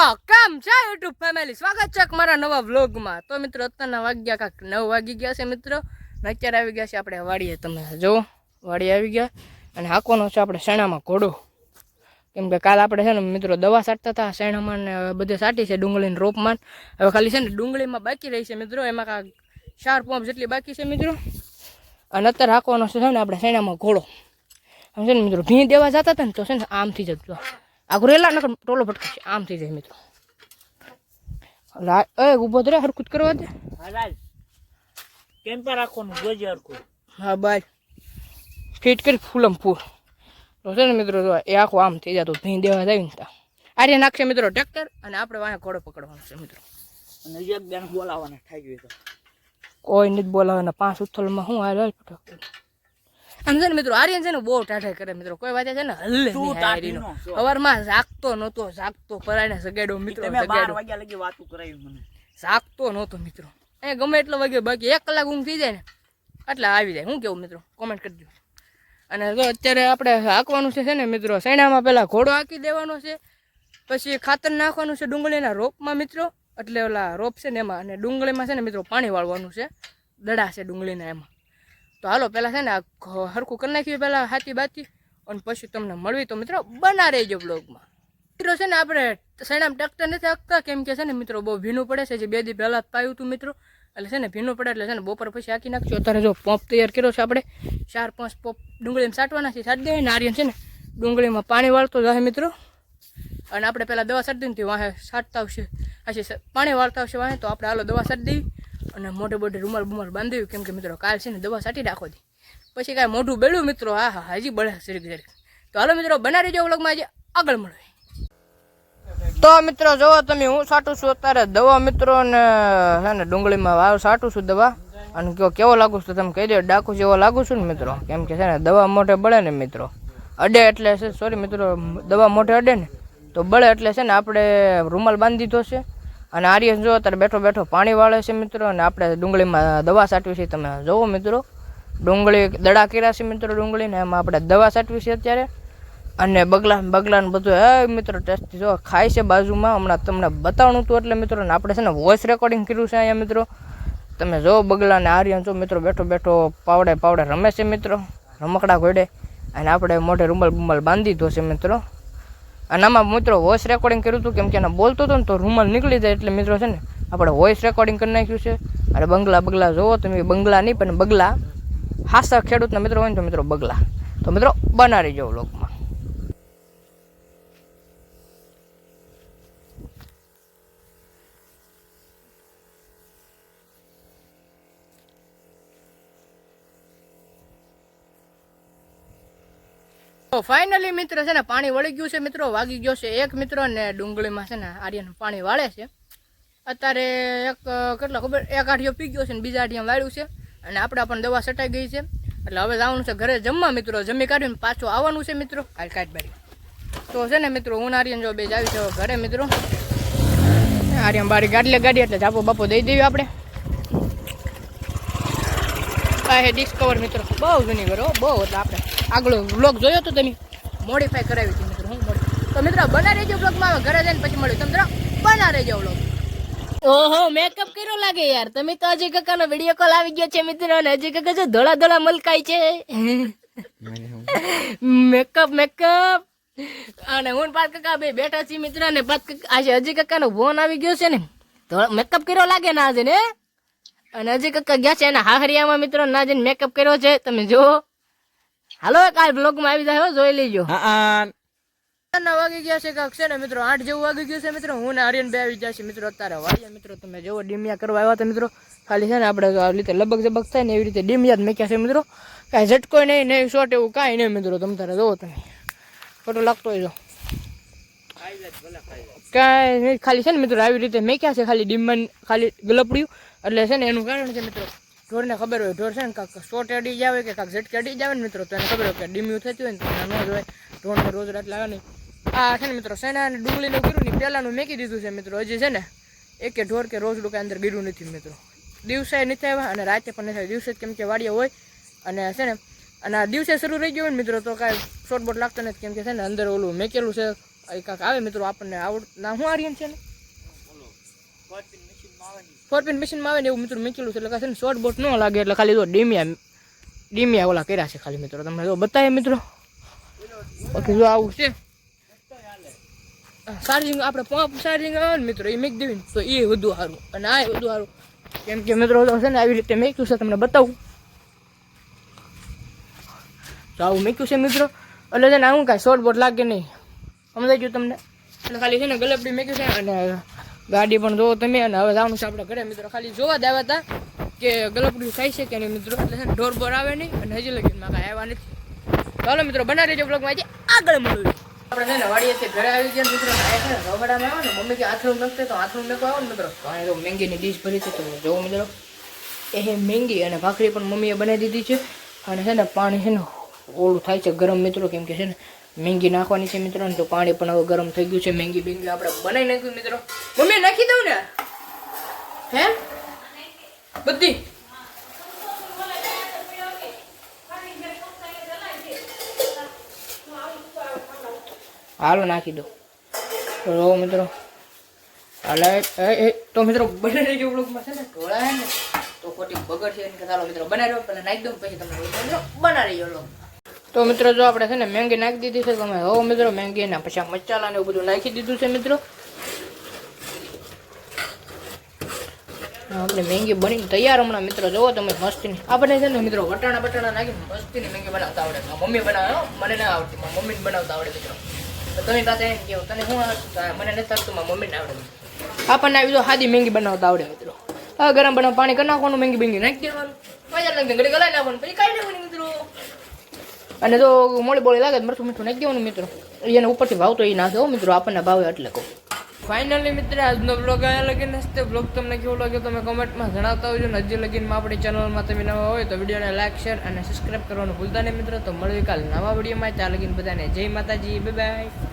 તો કેમ છે યુટ્યુબ ફેમિલી સ્વાગત છે મારા નવા વ્લોગમાં તો મિત્રો, અત્યારના વાગ્યા કાંક નવ વાગી ગયા છે મિત્રો. અત્યારે આવી ગયા છે આપણે વાડીએ. તમે જુઓ વાડી આવી ગયા. અને હાંકવાનો છે આપણે શેણામાં ઘોડો. કેમ કે કાલ આપણે છે ને મિત્રો દવા છાંટતા હતા. શેણામાં ને બધે સાટી છે ડુંગળીને રોપમાં. હવે ખાલી છે ને ડુંગળીમાં બાકી રહી છે મિત્રો. એમાં કાંક ચાર પંપ જેટલી બાકી છે મિત્રો. અને અત્યારે હાંકવાનો છે ને આપણે શેણામાં ઘોડો. આમ છે ને મિત્રો ભીં દેવા જતા હતા ને તો છે ને આમથી જ આગળ રેલા નકર ટોલો ફટકાશે આમ થઈ જાય મિત્રો એ ઊભો રે હરકુત કરવા દે કેમ પર રાખવાનું જોજે હરકુત હા બાય ફિટ કરી ફૂલમ ફૂલ તો છે ને મિત્રો જો એ આખું આમ થઈ જતું ભીં દેવા જાય ને ત્યાં આર્ય નાખશે મિત્રો ટ્રેક્ટર અને આપણે વાંહે ઘોડો પકડવાનો છે મિત્રો અને એક બેન બોલાવાના થઈ ગયું તો કોઈ નથી બોલાવે ને પાંચ ઉથલમાં હું હાલ હાલ ફટાફટ આમ છે ને મિત્રો આર્યન છે ને બહુ ટાઢાઈ કરે મિત્રો. કોઈ વાત છે ને હલ્લે. છો. સવારમાં જાગતો નહોતો જાગતો પરાઈને સગાડો મિત્રો સગાડો. વાગ્યા લગી વાતું કરાવી મને. જાગતો નહોતો મિત્રો. એ ગમે એટલો વાગ્યો બાકી એક કલાક ઊંઘ થઈ જાય ને એટલે આવી જાય. હું કેવું મિત્રો? કોમેન્ટ કરજો અને જો અત્યારે આપણે હાંકવાનું છે છે ને મિત્રો સૈણામાં પહેલાં ઘોડો હાંકી દેવાનો છે પછી ખાતર નાખવાનું છે ડુંગળીના રોપમાં મિત્રો એટલે ઓલા રોપ છે ને એમાં અને ડુંગળીમાં છે ને મિત્રો પાણી વાળવાનું છે દડા છે ડુંગળીના એમાં. તો હાલો પહેલાં છે ને આ હરખું કરી નાખીએ પહેલાં હાથી બાતી અને પછી તમને મળવી તો મિત્રો બના રહેજો બ્લોગમાં. મિત્રો છે ને આપણે સણામ ટકતા નથી હાંકતા કેમ કે છે ને મિત્રો બહુ ભીનું પડે છે, જે બે દી પહેલાં પાયું હતું મિત્રો. એટલે છે ને ભીનું પડે એટલે છે ને બપોર પછી હાંકી નાખજો. અત્યારે જો પંપ તૈયાર કર્યો છે આપણે, ચાર પાંચ પંપ ડુંગળીમાં સાટવાના છે, સાટી દેવાય ને આર્યન છે ને ડુંગળીમાં પાણી વાળતો જાય મિત્રો. અને આપણે પહેલાં દવા સાટી તે વાહે સાટતા આવશે. પછી પાણી વાળતા આવશે વાહે, તો આપણે હાલો દવા સાટી દઈએ. અને મોટે મોટે રૂમાલ બુમાલ બાંધી કેમ કે મિત્રો કાલ છે ને દવા સાટી દી. પછી કાંઈ મોઢું બેડ્યું મિત્રો, હા હા, હજી બળે શરીર જરીક તો હાલો મિત્રો, બનાવી રહેજો વ્લોગમાં આજે આગળ મળે તો મિત્રો, જોવો તમે, હું સાટું છું અત્યારે દવા મિત્રો ને, હે ને, ડુંગળીમાં વાવ સાટું છું દવા. અને કયો, કેવો લાગુ છું તમે કહી દો, ડાકુ જેવો લાગુ છું ને મિત્રો. કેમ કે છે ને, દવા મોઢે બળે ને મિત્રો. અડે એટલે છે સોરી મિત્રો, દવા મોઢે અડે ને. તો બળે એટલે છે ને, આપણે રૂમાલ બાંધી દીધો છે. અને આર્યન જો અત્યારે બેઠો બેઠો પાણી વાળે છે મિત્રો, અને આપણે ડુંગળીમાં દવા સાટવી છે, તમે જોવો મિત્રો. ડુંગળી દડા કર્યા છે મિત્રો ડુંગળીને, એમાં આપણે દવા સાટવી છે અત્યારે. અને બગલા બગલાને બધું હે મિત્રો ટેસ્ટ જો ખાય છે બાજુમાં. હમણાં તમને બતાવણું હતું એટલે મિત્રો, ને આપણે છે ને વોઇસ રેકોર્ડિંગ કર્યું છે અહીંયા મિત્રો. તમે જો બગલાને આર્યન જો મિત્રો બેઠો બેઠો પાવડે પાવડે રમે છે મિત્રો, રમકડા ઘોડે. અને આપણે મોઢે રૂમલ બુમલ બાંધી દો છે મિત્રો. અને આમાં મિત્રો વોઇસ રેકોર્ડિંગ કર્યું હતું, કેમ કે એને બોલતો હતો ને તો રૂમાલ નીકળી જાય એટલે મિત્રો છે ને, આપણે વોઇસ રેકોર્ડિંગ કરી નાખ્યું છે. અને બંગલા, બગલા જોવો તમે બંગલા નહીં, પણ બગલા. હાસા ખેડૂતના મિત્રો હોય ને તો મિત્રો બગલા. તો મિત્રો બનાવી જાઓ લોકમાં તો ફાઇનલી મિત્ર છે ને, પાણી વળી ગયું છે મિત્રો, વાગી ગયો છે એક મિત્રો ને ડુંગળીમાં છે ને આર્યન પાણી વાળે છે. અત્યારે એક, કેટલા ખબર, એક આઠિયો પી ગયો છે ને, બીજા આઠિયા વાળ્યું છે. અને આપણે પણ દવા સટાઈ ગઈ છે. એટલે હવે જવાનું છે ઘરે જમવા મિત્રો, જમી કાઢીને પાછું આવવાનું છે મિત્રો. કાલ કાઢ બારી. તો છે ને મિત્રો, હું આર્યન જો બે જ આવી છે ઘરે મિત્રો. આર્યન બારી ગાડી ગાડી, એટલે જાપો બાપો દઈ દેવી આપણે. આ ડિસ્કવર મિત્રો. બહુ જૂની કરો બહુ એટલે આપણે આગળ વ્લોગ જોયો તો તમે. મોડિફાઈ કરાવી હતી મિત્રો, હું મોડી તો મિત્રો, બના રહેજો વ્લોગમાં ઘરે જઈને પછી મળ્યું તમે બના રહેજો વ્લોગ ઓહો મેકઅપ કર્યો લાગે યાર. તમે તો અજય કાકાનો વીડિયો કોલ આવી ગયો છે મિત્રો, અને અજય કાકા જો ધોળા ધોળા મલકાય છે. મેકઅપ મેકઅપ અને હું પાત કાકા બે બેઠા છીએ મિત્ર ને પાત કાકા આજે અજય કાકાનો ફોન આવી ગયો છે ને. મેકઅપ કર્યો લાગે ને આજે ને? અને હજી કક્કા ગયા છે એના હાહરિયામાં મિત્રો ના જઈને મેકઅપ કર્યો છે. તમે જુઓ. હાલો કાલ બ્લોગમાં આવી જાય હો, જોઈ લેજો. ના વાગી ગયા છે કાંક છે ને મિત્રો આઠ જેવું વાગી ગયું છે મિત્રો. હું ને આર્યન બે આવી ગયા છે મિત્રો અત્યારે વાળીએ મિત્રો. તમે જેવો ડીમિયા કરવા આવ્યા હતા મિત્રો. ખાલી છે ને આપણે આવી રીતે લબક જબક થાય ને એવી રીતે ડીમિયા જ મેક્યા છે મિત્રો. કાંઈ ઝટકો નહીં નહીં શોર્ટ એવું કાંઈ નહીં મિત્રો તમે તારે જોવો તમે. ફોટો લાગતો હોય જો કાંઈ ખાલી છે ને મિત્રો આવી રીતે મેક્યા છે, ખાલી ડીમન, ખાલી ગલપડ્યું. એટલે છે ને એનું કારણ છે મિત્રો, ઢોરને ખબર હોય, ઢોર છે ને કાંક શોર્ટ અડી જાય કે કાંક ઝટકે અડી જાય ને મિત્રો, તો એને ખબર હોય કે ડીમ્યું થતી હોય ને તો એને જ હોય, ઢોરને રોજ રાત લાવે નહીં આ છે ને મિત્રો સેના અને ડુંગળીનું કર્યું ને પહેલાંનું મેકી દીધું છે મિત્રો, હજી છે ને, એકે ઢોર કે રોજ ડુકા અંદર ગીરું નથી મિત્રો. દિવસે નથી આવ્યા અને રાતે પણ નથી દિવસે કેમ કે વાડીએ હોય અને છે ને, અને આ દિવસે શરૂ રહી ગયું હોય ને મિત્રો, તો કાંઈ શોર્ટ લાગતો નથી, કેમ કે છે ને અંદર ઓલું મેકેલું છે એ કાંક આવે મિત્રો આપણને આવડ, ના શું આર્યન છે ને? ફોર પિન મશીનમાં આવે ને એવું મિત્રો મેકેલું છે, એટલે કાંઈ ને શોર્ટ બોટ ન લાગે, એટલે ખાલી જો ડીમિયા ડીમિયા ઓલા કર્યા છે ખાલી મિત્રો. તમને જો બતાવે મિત્રો. બાકી જો આવું છે. ચાર્જિંગ આપણે પંપ ચાર્જિંગ આવે ને મિત્રો, એ મેક દેવી તો એ વધુ સારું. અને આ વધુ સારું. કેમ કે મિત્રો છે ને આવી રીતે મેક્યું છે, તમને બતાવું. તો આવું મેક્યું છે મિત્રો. એટલે છે ને આવું કાંઈ શોર્ટ બોટ લાગે નહીં. સમજાઈ ગયું તમને. અને ખાલી છે ને ગલબડી મેક્યું છે અને ગાડી પણ જોવો તમે અને હવે જવાનું છે આપણે ઘરે. મિત્રો ખાલી જોવા જ આવ્યા હતા કે ગલપડી થાય છે કે નહીં મિત્રો. એટલે છે ઢોર બોર આવે નહીં અને હજી લગીનમાં કાંઈ આવ્યા નથી. ચાલો મિત્રો, બના રહેજો બ્લોગમાં આજે આગળ મળ્યું આપણે છે ને વાડીએથી ઘરે આવી ગયા મિત્રો. રવાડામાં આવે ને, મમ્મી કે આથરું નખતે તો આથરું મેકો આવે ને મિત્રો. તો તો મેંગીની ડીશ ભરી છે, તો જોવો મિત્રો. એ મેંગી અને ભાખરી પણ મમ્મીએ બનાવી દીધી છે. અને છે ને પાણી છે ને ઓલું થાય છે ગરમ મિત્રો, કેમ કે છે ને મેંગી નાખવાની છે મિત્રો ને તો પાણી પણ હવે ગરમ થઈ ગયું છે, મેંગી બેંગી આપણે બનાવી નાખ્યું મિત્રો. મમ્મી નાખી દઉં ને? હે? બધી? હાલો, નાખી દો તો મિત્રો, હાલે, એ તો મિત્રો બને રહેજો બ્લોગમાં છે ને? ઢોળાય ને, તો ખોટી બગડ છે કે ચાલો મિત્રો, બનાવી દો પહેલાં નાખી દઉં, પછી તમે બનાવી રહેજો લો તો મિત્રો જો આપણે છે ને મેંગી નાખી દીધી છે તમે હો મિત્રો મેંગી ને પછી આ મસાલા ને એવું બધું નાખી દીધું છે મિત્રો. આપણે મેંગી બનીને તૈયાર હમણાં મિત્રો જોવો તમે મસ્તીની. આપણે છે ને મિત્રો વટાણા બટાણા નાખીને મસ્તીની મેંગી બનાવતા આવડે. મારી મમ્મી બનાવે હો, મને ના આવડતી મારી મમ્મીને બનાવતા આવડે મિત્રો. તો તમે પાસે એમ કહો તને શું આવડતું તો મને નથી આવડતું મારી મમ્મીને આવડે આપણને આવી તો સાદી મેંગી બનાવતા આવડે મિત્રો. હા ગરમ બનાવ પાણી કરી નાખવાનું મેંગી બેંગી નાખી દેવાનું. મજા લાગે ઘડી ગલાઈ નાખવાનું પછી કાઢી દેવાની મિત્રો અને જો મોડી બોળી લાગે મરસું મીઠું નાખી દેવાનું મિત્રો. એને ઉપરથી ભાવતો એ નાખે મિત્રો, આપણને ભાવે એટલે કહું. ફાઇનલી મિત્ર, આજનો બ્લોગ આયા લગીને હશે બ્લોગ તમને કેવો લાગ્યો તમે કમેન્ટમાં જણાવતા હોજો ને હજી લગીનમાં આપણી ચેનલમાં તમે નવા હોય તો વિડીયોને લાઈક શેર અને સબસ્ક્રાઈબ કરવાનું ભૂલતા નહીં મિત્રો. તો મળવી કાલ નવા વિડીયોમાં ત્યાં લગીને બધાને જય માતાજી બાય બાય